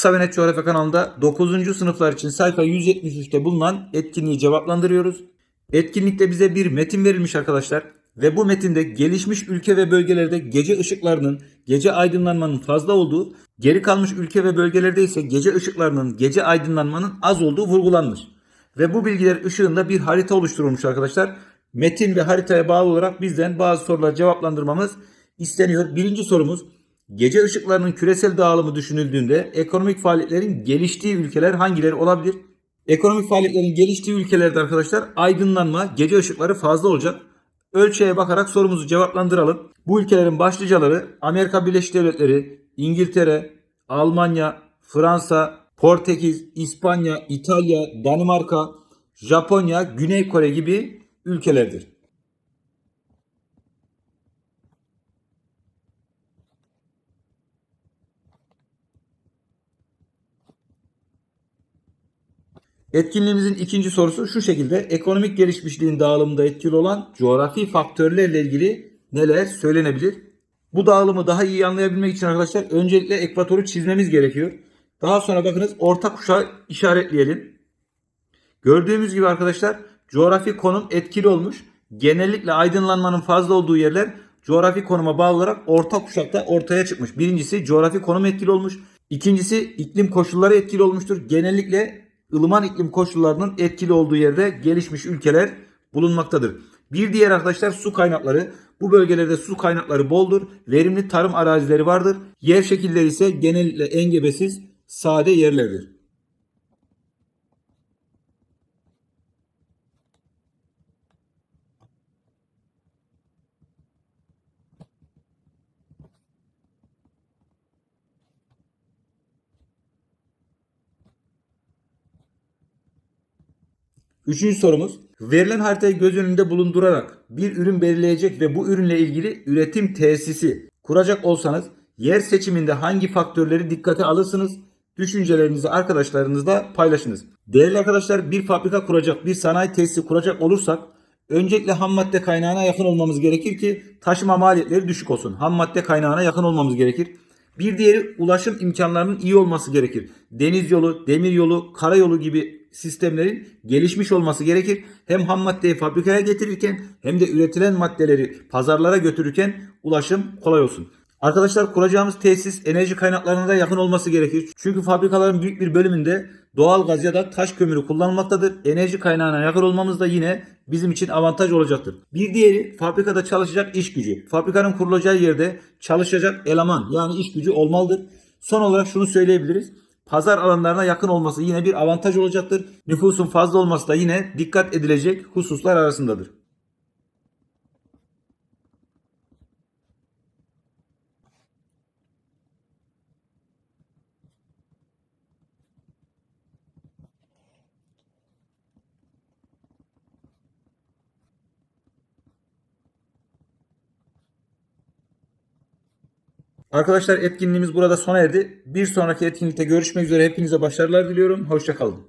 Kısa ve Net Coğrafya kanalında 9. sınıflar için sayfa 173'te bulunan etkinliği cevaplandırıyoruz. Etkinlikte bize bir metin verilmiş arkadaşlar. Ve bu metinde gelişmiş ülke ve bölgelerde gece ışıklarının, gece aydınlanmanın fazla olduğu, geri kalmış ülke ve bölgelerde ise gece ışıklarının, gece aydınlanmanın az olduğu vurgulanmış. Ve bu bilgiler ışığında bir harita oluşturulmuş arkadaşlar. Metin ve haritaya bağlı olarak bizden bazı sorular cevaplandırmamız isteniyor. Birinci sorumuz gece ışıklarının küresel dağılımı düşünüldüğünde ekonomik faaliyetlerin geliştiği ülkeler hangileri olabilir? Ekonomik faaliyetlerin geliştiği ülkelerde arkadaşlar aydınlanma, gece ışıkları fazla olacak. Ölçeğe bakarak sorumuzu cevaplandıralım. Bu ülkelerin başlıcaları Amerika Birleşik Devletleri, İngiltere, Almanya, Fransa, Portekiz, İspanya, İtalya, Danimarka, Japonya, Güney Kore gibi ülkelerdir. Etkinliğimizin ikinci sorusu şu şekilde. Ekonomik gelişmişliğin dağılımında etkili olan coğrafi faktörlerle ilgili neler söylenebilir? Bu dağılımı daha iyi anlayabilmek için arkadaşlar öncelikle ekvatoru çizmemiz gerekiyor. Daha sonra bakınız orta kuşağı işaretleyelim. Gördüğümüz gibi arkadaşlar coğrafi konum etkili olmuş. Genellikle aydınlanmanın fazla olduğu yerler coğrafi konuma bağlı olarak orta kuşakta ortaya çıkmış. Birincisi coğrafi konum etkili olmuş. İkincisi iklim koşulları etkili olmuştur. Genellikle ılıman iklim koşullarının etkili olduğu yerde gelişmiş ülkeler bulunmaktadır. Bir diğer arkadaşlar su kaynakları. Bu bölgelerde su kaynakları boldur. Verimli tarım arazileri vardır. Yer şekilleri ise genellikle engebesiz, sade yerlerdir. Üçüncü sorumuz. Verilen haritayı göz önünde bulundurarak bir ürün belirleyecek ve bu ürünle ilgili üretim tesisi kuracak olsanız yer seçiminde hangi faktörleri dikkate alırsınız? Düşüncelerinizi arkadaşlarınızla paylaşınız. Değerli arkadaşlar bir fabrika kuracak, bir sanayi tesisi kuracak olursak öncelikle ham madde kaynağına yakın olmamız gerekir ki taşıma maliyetleri düşük olsun. Ham madde kaynağına yakın olmamız gerekir. Bir diğeri ulaşım imkanlarının iyi olması gerekir. Deniz yolu, demir yolu, karayolu gibi sistemlerin gelişmiş olması gerekir. Hem ham maddeyi fabrikaya getirirken hem de üretilen maddeleri pazarlara götürürken ulaşım kolay olsun. Arkadaşlar kuracağımız tesis enerji kaynaklarına da yakın olması gerekir. Çünkü fabrikaların büyük bir bölümünde doğal gaz ya da taş kömürü kullanılmaktadır. Enerji kaynağına yakın olmamız da yine bizim için avantaj olacaktır. Bir diğeri fabrikada çalışacak iş gücü. Fabrikanın kurulacağı yerde çalışacak eleman yani iş gücü olmalıdır. Son olarak şunu söyleyebiliriz. Pazar alanlarına yakın olması yine bir avantaj olacaktır. Nüfusun fazla olması da yine dikkat edilecek hususlar arasındadır. Arkadaşlar etkinliğimiz burada sona erdi. Bir sonraki etkinlikte görüşmek üzere. Hepinize başarılar diliyorum. Hoşçakalın.